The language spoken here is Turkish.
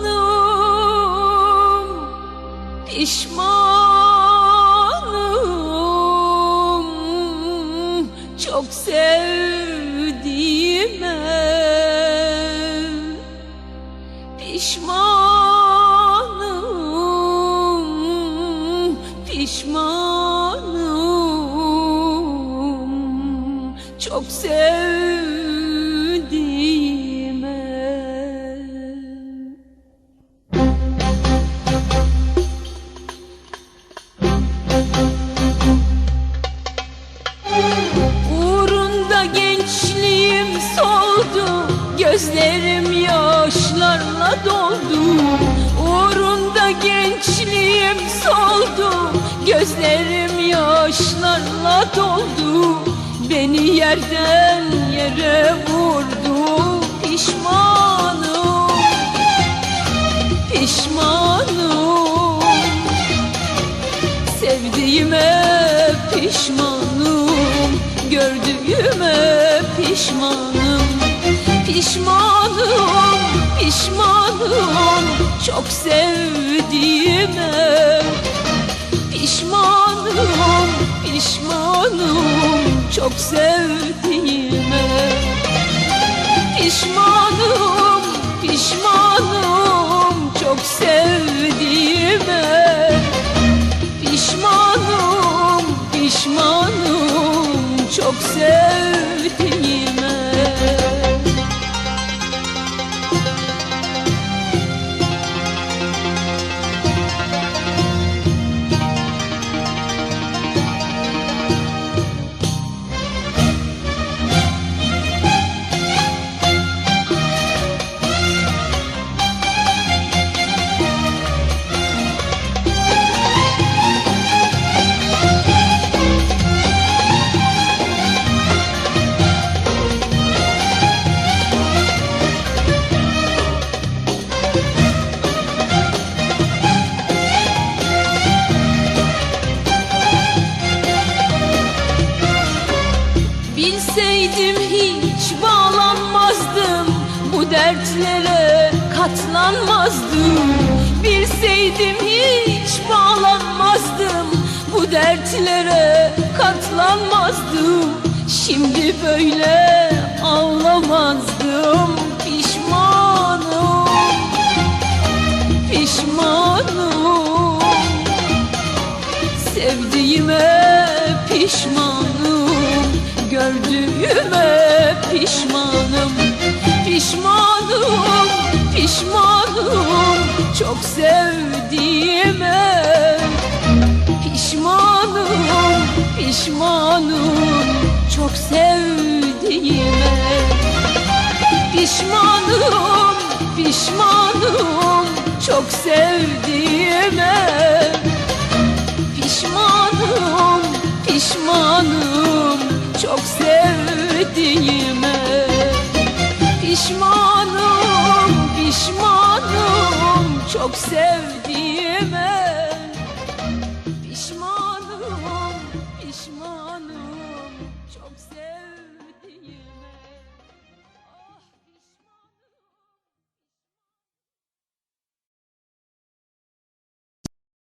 Pişmanım, pişmanım çok sevdiğime Pişmanım, pişmanım. Çok sevdiğime Gözlerim yaşlarla doldu. Uğrunda gençliğim soldu. Gözlerim yaşlarla doldu. Beni yerden yere vurdu. Pişmanım Pişmanım. Sevdiğime pişmanım. Gördüğüme pişmanım Pişmanım, pişmanım Çok sevdiğime. Pişmanım, pişmanım Çok sevdiğime. Pişmanım, pişmanım Çok sevdiğime. Pişmanım, pişmanım çok sevdiğime dertlere katlanmazdım. Bilseydim hiç bağlanmazdım. Bu dertlere katlanmazdım. Şimdi böyle ağlamazdım. Pişmanım Pişmanım. Sevdiğime pişmanım Pişmanım, pişmanım Çok sevdiğime. Pişmanım, pişmanım Çok sevdiğime. Pişmanım, pişmanım Çok sevdiğime. Pişmanım, pişmanım çok sevdiğime